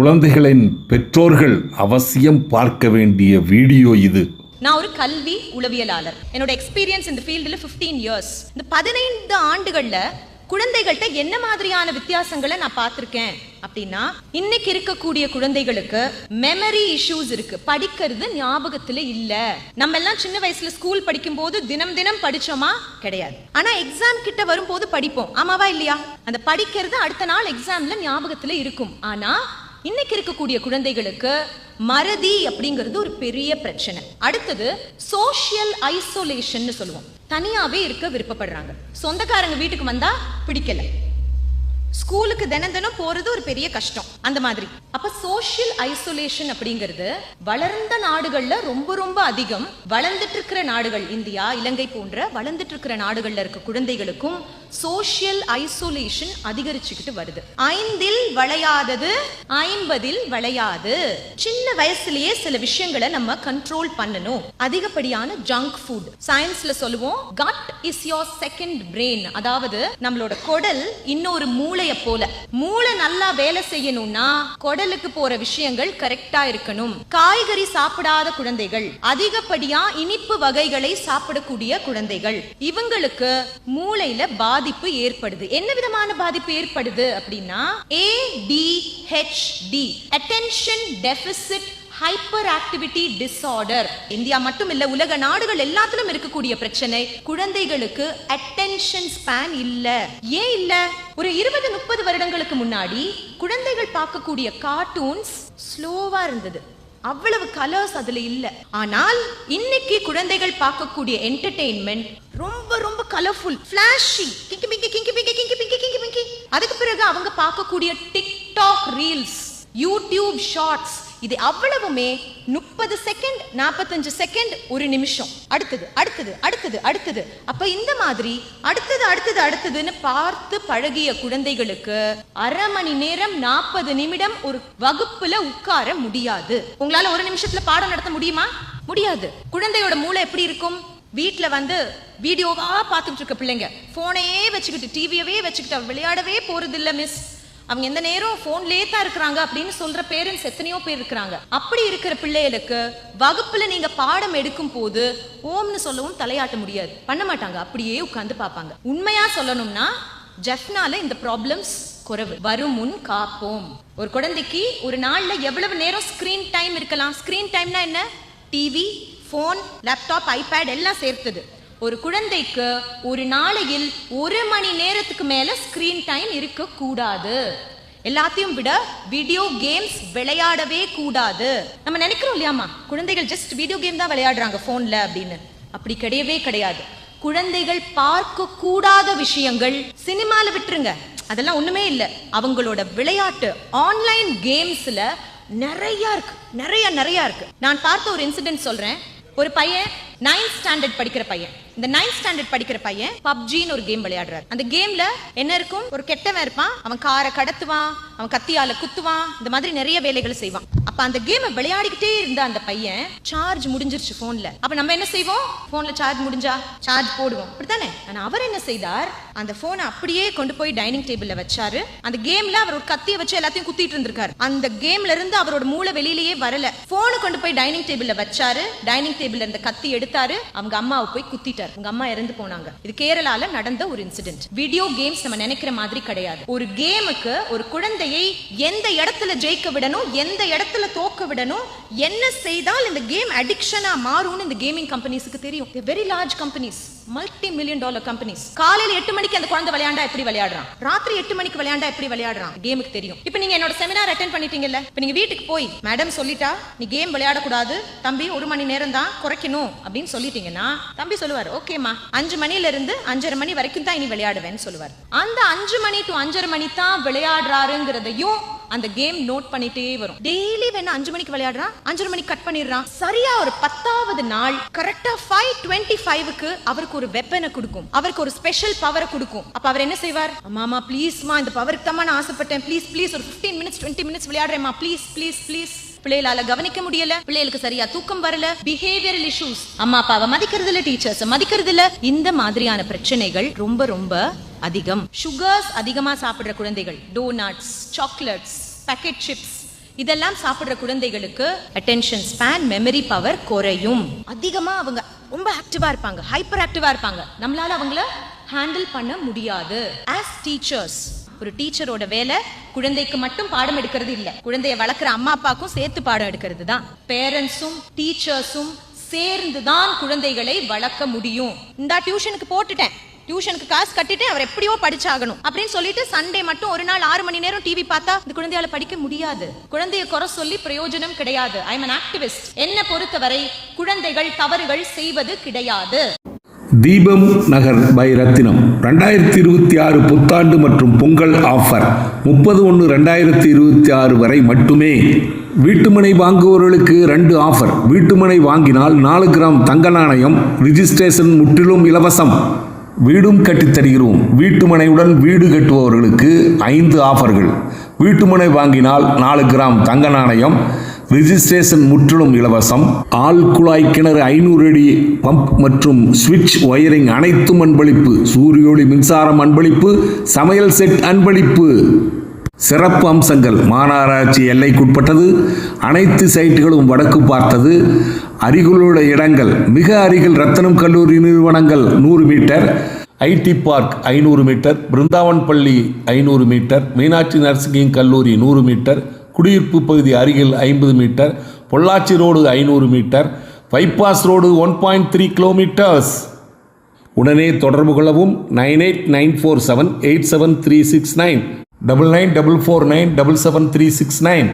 குழந்தைகளின் பெற்றோர்கள் அவசியம் பார்க்க வேண்டிய வீடியோ இது. நான் ஒரு கல்வி உளவியலாளர். என்னோட எக்ஸ்பீரியன்ஸ் இந்த ஃபீல்டில் 15 இயர்ஸ் இந்த பதினைந்து ஆண்டுகளில் குழந்தைகள்கிட்ட என்ன மாதிரியான வித்தியாசங்களை நான் பார்த்துருக்கேன்? அப்படின்னா இன்னைக்கு இருக்கக்கூடிய குழந்தைகளுக்கு மெமரி இஷ்யூஸ் இருக்கு. படிக்கிறது ஞாபகத்துல இல்ல. நம்ம எல்லாம் சின்ன வயசுல ஸ்கூல் படிக்கும் போது தினம் தினம் படிச்சோமா? கிடையாது. ஆனா எக்ஸாம் கிட்ட வரும்போது படிப்போம். ஆமாவா இல்லையா? அந்த படிக்கிறது அடுத்த நாள் எக்ஸாம்ல ஞாபகத்துல இருக்கும். ஆனா இன்னைக்கு இருக்கக்கூடிய குழந்தைகளுக்கு மறதி அப்படிங்கிறது ஒரு பெரிய பிரச்சனை. அடுத்தது சோஷியல் ஐசோலேஷன் சொல்லுவோம். தனியாவே இருக்க விருப்பப்படுறாங்க. சொந்தக்காரங்க வீட்டுக்கு வந்தா பிடிக்கல. ஸ்கூலுக்கு தினம் தினம் போறது ஒரு பெரிய கஷ்டம். அந்த மாதிரி. அப்ப சோஷியல் ஐசோலேஷன் அப்படிங்கிறது வளர்ந்த நாடுகள்ல ரொம்ப ரொம்ப அதிகம். வளர்ந்துட்டு இருக்கிற நாடுகள் இந்தியா இலங்கை போன்ற வளர்ந்துட்டு இருக்கிற நாடுகள்ல இருக்க குழந்தைகளுக்கும் சோஷியல் ஐசோலேஷன் அதிகரிச்சுக்கிட்டு வருது. ஐந்தில் வளையாதது ஐம்பதில் வளையாது. சின்ன வயசுலயே சில விஷயங்களை நம்ம கண்ட்ரோல் பண்ணணும். அதிகப்படியான ஜங்க் ஃபுட் சயின்ஸ்ல சொல்லுவோம் gut is your second brain அதாவது நம்மளோட குடல் இன்னொரு மூளைய போல. மூளை நல்லா வேலை செய்யணும்னா குடலுக்கு போற விஷயங்கள் கரெக்டா இருக்கணும். காய்கறி சாப்பிடாத குழந்தைகள் அதிகப்படியா இனிப்பு வகைகளை சாப்பிடக்கூடிய குழந்தைகள். இவங்களுக்கு மூளையில பாதிப்பு ஏற்படுது. என்ன விதமான பாதிப்பு ஏற்படுது அப்படின்னா ADHD attention deficit hyperactivity disorder India மட்டும் இல்ல உலக நாடுகள் எல்லாத்திலும் இருக்கக்கூடிய பிரச்சனை குழந்தைகளுக்கு அட்டென்ஷன் ஸ்பேன் இல்ல. ஏன் இல்ல? ஒரு இருபது முப்பது வருடங்களுக்கு முன்னாடி குழந்தைகள் பார்க்கக்கூடிய கார்ட்டூன்ஸ் ஸ்லோவா இருந்தது. அவ்வளவு கலர்ஸ் அதுல இல்ல. ஆனால் இன்னைக்கு குழந்தைகள் பார்க்கக்கூடிய என்டர்டெயின்மெண்ட் ரொம்ப கலர்ஃபுல் ஃபிளாஷிங் கிங்கி பிங்கி கிங்கி பிங்கி கிங்கி பிங்கி கிங்கி பிங்கி அதுக்கு பிறகு அவங்க பார்க்கக்கூடிய டிக்டாக் ரீல்ஸ் யூடியூப் ஷார்ட்ஸ் இது அவ்வளவுமே முப்பது செகண்ட் நாற்பத்தஞ்சு செகண்ட் ஒரு நிமிஷம். அடுத்தது அடுத்தது அடுத்தது அடுத்தது. அப்ப இந்த மாதிரி அடுத்தது அடுத்தது அடுத்ததுன்னு பார்த்து பழகிய குழந்தைகளுக்கு அரை மணி நேரம் நாற்பது நிமிடம் ஒரு வகுப்புல உட்கார முடியாது. உங்களால ஒரு நிமிஷத்துல பாடம் நடத்த முடியுமா? முடியாது. குழந்தையோட மூளை எப்படி இருக்கும்? வீட்டில் வந்து வீடியோவா பார்த்துக்கிட்டு இருக்க பிள்ளைங்க. ஃபோனையே வச்சுக்கிட்டு டிவியவே வச்சுக்கிட்டு விளையாடவே போறது மிஸ் அவங்க எந்த நேரம் ஃபோன்லேயே தான் இருக்கிறாங்க அப்படின்னு சொல்ற பேரண்ட்ஸ் எத்தனையோ பேர் இருக்கிறாங்க. அப்படி இருக்கிற பிள்ளைகளுக்கு வகுப்புல நீங்க பாடம் எடுக்கும் போது ஓம்னு சொல்லவும் தலையாட்ட முடியாது. பண்ண மாட்டாங்க. அப்படியே உட்கார்ந்து பார்ப்பாங்க. உண்மையா சொல்லணும்னா ஜெஃப்னால இந்த ப்ராப்ளம்ஸ் குறைவு. வரும் முன் காப்போம். ஒரு குழந்தைக்கு ஒரு நாள்ல எவ்வளவு நேரம் ஸ்கிரீன் டைம் இருக்கலாம்? ஸ்கிரீன் டைம்னா என்ன? டிவி ஃபோன் லேப்டாப் ஐபேட் எல்லாம் சேர்த்தது. ஒரு குழந்தைக்கு ஒரு நாளையில் ஒரு மணி நேரத்துக்கு மேல ஸ்கிரீன் டைம் இருக்க கூடாது எல்லாத்தையும் விட வீடியோ கேம்ஸ் விளையாடவே கூடாது. நம்ம நினைக்கிறோம் இல்லையாமா குழந்தைகள் ஜஸ்ட் வீடியோ கேம் தான் விளையாடுறாங்க ஃபோனில் அப்படின்னு. அப்படி கிடையவே கிடையாது. குழந்தைகள் பார்க்க கூடாத விஷயங்கள் சினிமால விட்டுருங்க. அதெல்லாம் ஒண்ணுமே இல்லை. அவங்களோட விளையாட்டு ஆன்லைன் கேம்ஸ்ல நிறைய இருக்கு. நிறைய நிறைய இருக்கு. நான் பார்த்த ஒரு இன்சிடென்ட் சொல்றேன். ஒரு பையன் நைன்த் ஸ்டாண்டர்ட் படிக்கிற பையன். இந்த நைன்த் ஸ்டாண்டர்ட் படிக்கிற பையன் பப்ஜின்னு ஒரு கேம் விளையாடுறாரு. அந்த கேம்ல என்ன இருக்கும்? ஒரு கெட்டவன் இருப்பான். அவன் காரை கடத்துவான். அவன் கத்தியால குத்துவான். இந்த மாதிரி நிறைய வேலைகளை செய்வான். அப்ப அந்த கேமை விளையாடிக்கிட்டே இருந்த அந்த பையன் சார்ஜ் முடிஞ்சிருச்சு போன்ல அப்ப நம்ம என்ன செய்வோம்? போன்ல சார்ஜ் முடிஞ்சா? சார்ஜ் போடுவோம். அப்படித்தானே? ஆனா அவர் என்ன செய்தார்? அந்த போனை அப்படியே கொண்டு போய் டைனிங் டேபிள்ல வச்சாரு. அந்த கேம்ல அவர் ஒரு கத்திய வச்சு எல்லாத்தையும் குத்திட்டு இருந்திருக்காரு. அந்த கேம்ல இருந்து அவரோட மூளை வெளியிலேயே வரல. போனை கொண்டு போய் டைனிங் டேபிள்ல வச்சாரு. டைனிங் டேபிள்ல இருந்த கத்தி எடுத்தாரு. அவங்க அம்மாவை போய் குத்திட்டார். உங்க அம்மா இறந்து போனாங்க. இது கேரளால நடந்த ஒரு இன்சிடென்ட் வீடியோ கேம்ஸ் நம்ம நினைக்கிற மாதிரி கிடையாது. ஒரு கேமுக்கு ஒரு குழந்தையை எந்த இடத்துல ஜெயிக்க விடணும் எந்த இடத்துல தோக்க விடணும். என்ன செய்தால் இந்த கேம் அடிக்ஷனா மாறும்னு இந்த கேமிங் கம்பெனிஸுக்கு தெரியும். Very large companies multi million dollar companies காலையில எட்டு மணிக்கு அந்த குழந்தை விளையாண்டா எப்படி விளையாடுறான்? ராத்திரி எட்டு மணிக்கு விளையாண்டா எப்படி விளையாடுறான்? கேமுக்கு தெரியும். இப்போ நீங்க என்னோட செமினார் அட்டென்ட் பண்ணிட்டீங்கல்ல? இப்போ நீங்க வீட்டுக்கு போய் மேடம் சொல்லிட்டா நீ கேம் விளையாடக்கூடாது. தம்பி ஒரு மணி நேரம் தான் குறைக்கணும். அப்படின்னு சொல்லிட்டீங்கன்னா தம்பி சொல்லுவார் ஓகேம்மா அஞ்சு மணில இருந்து அஞ்சரை மணி வரைக்கும் தான் இனி விளையாடுவேன்னு சொல்லுவார். அந்த அஞ்சு மணி டு அஞ்சரை மணி தான் விளையாடுறாருங்கிறதையும் அந்த கேம் நோட் பண்ணிட்டே வரும். டெய்லி வேணா அஞ்சு மணிக்கு விளையாடுறான்? அஞ்சரை மணிக்கு கட் பண்ணிடுறான். சரியா ஒரு பத்தாவது நாள் கரெக்டா ஃபைவ் டுவெண்ட்டி ஃபைவ்க்கு அவருக்கு ஒரு வெப்பனை கொடுக்கும். அவருக்கு ஒரு ஸ்பெஷல் பவரை கொடுக்கும். அப்ப அவர் என்ன செய்வார்? மாமா ப்ளீஸ்மா இந்த பவருக்கு தான் நான் ஆசைப்பட்டேன். ப்ளீஸ் ப்ளீஸ் ஒரு ஃபிஃப்டீன் மினிட்ஸ் டுவெண்ட்டி மினிட்ஸ் விளையாடுறேம்மா. ப்ளீஸ் ப்ளீஸ் ப்ளீஸ் பிள்ளைகளால கவனிக்க முடியல. பிள்ளைகளுக்கு சரியா தூக்கம் வரல. பிஹேவியரல் இஷ்யூஸ் அம்மா அப்பாவை மதிக்கிறது இல்ல டீச்சர்ஸ் மதிக்கிறது இல்ல. இந்த மாதிரியான பிரச்சனைகள் ரொம்ப ரொம்ப அதிகம். சுகர்ஸ் அதிகமா சாப்பிடுற குழந்தைகள். டோனட்ஸ் சாக்லேட்ஸ் பேக்கெட் சிப்ஸ் இதெல்லாம் சாப்பிடுற குழந்தைகளுக்கு அட்டென்ஷன் ஸ்பேன் மெமரி பவர் குறையும். அதிகமா அவங்க ரொம்ப ஆக்டிவா இருப்பாங்க. ஹைப்பர் ஆக்டிவா இருப்பாங்க. நம்மளால அவங்கள ஹேண்டில் பண்ண முடியாது. ஆஸ் டீச்சர்ஸ் ஒரு டீச்சரோட வேலை குழந்தைக்கு மட்டும் பாடம் எடுக்கிறது இல்ல. குழந்தைய வளர்க்குற அம்மா அப்பாக்கும் சேர்த்து பாடம் எடுக்கிறது தான். பேரண்ட்ஸும் டீச்சர்ஸும் சேர்ந்து தான் குழந்தைகளை வளர்க்க முடியும். இந்த டியூஷனுக்கு போட்டுட்டேன். டியூஷனுக்கு காசு கட்டிட்டு அவர் எப்படியோ படிச்சாகணும். அப்படின்னு சொல்லிட்டு சண்டே மட்டும் ஒரு நாள் ஆறு மணி நேரம் டிவி பார்த்தா இந்த குழந்தையால படிக்க முடியாது. குழந்தைய குறை சொல்லி பிரயோஜனம் கிடையாது. ஐ எம் ஆக்டிவிஸ்ட் என்ன பொறுத்தவரை குழந்தைகள் தவறுகள் செய்வது கிடையாது. தீபம் நகர் பை ரத்தினம் ரெண்டாயிரத்தி இருபத்தி ஆறு புத்தாண்டு மற்றும் பொங்கல் ஆஃபர். முப்பது ஒன்று ரெண்டாயிரத்தி இருபத்தி ஆறு வரை மட்டுமே. வீட்டுமனை வாங்குபவர்களுக்கு ரெண்டு ஆஃபர். வீட்டுமனை வாங்கினால் நாலு கிராம் தங்க நாணயம். ரிஜிஸ்ட்ரேஷன் முற்றிலும் இலவசம். வீடும் கட்டித்தருகிறோம் வீட்டுமனையுடன் வீடு கட்டுபவர்களுக்கு ஐந்து ஆஃபர்கள். வீட்டுமனை வாங்கினால் நாலு கிராம் தங்க நாணயம் ரிஜிஸ்ட்ரேஷன் முற்றிலும் இலவசம். ஆள் குழாய் கிணறு ஐநூறு அடி பம்ப் மற்றும் சுவிட்ச் ஒயரிங் அனைத்தும் அன்பளிப்பு. சூரிய ஒளி மின்சாரம் அன்பளிப்பு சமையல் செட் அன்பளிப்பு. சிறப்பு அம்சங்கள். மாநகராட்சி எல்லைக்குட்பட்டது. அனைத்து சைட்டுகளும் வடக்கு பார்த்தது. அருகிலுள்ள இடங்கள் மிக அருகில் ரத்தனம் கல்லூரி நிறுவனங்கள் நூறு மீட்டர். ஐடி பார்க் ஐநூறு மீட்டர். பிருந்தாவன் பள்ளி ஐநூறு மீட்டர். மீனாட்சி நர்சிங் கல்லூரி நூறு மீட்டர். குடியிருப்பு பகுதி அருகில் ஐம்பது மீட்டர். பொள்ளாச்சி ரோடு ஐநூறு metre. Bypass road one point three kilometres. உடனே தொடர்பு கொள்ளவும். Nine eight nine four seven eight seven three six nine. Double nine double four nine double seven three six nine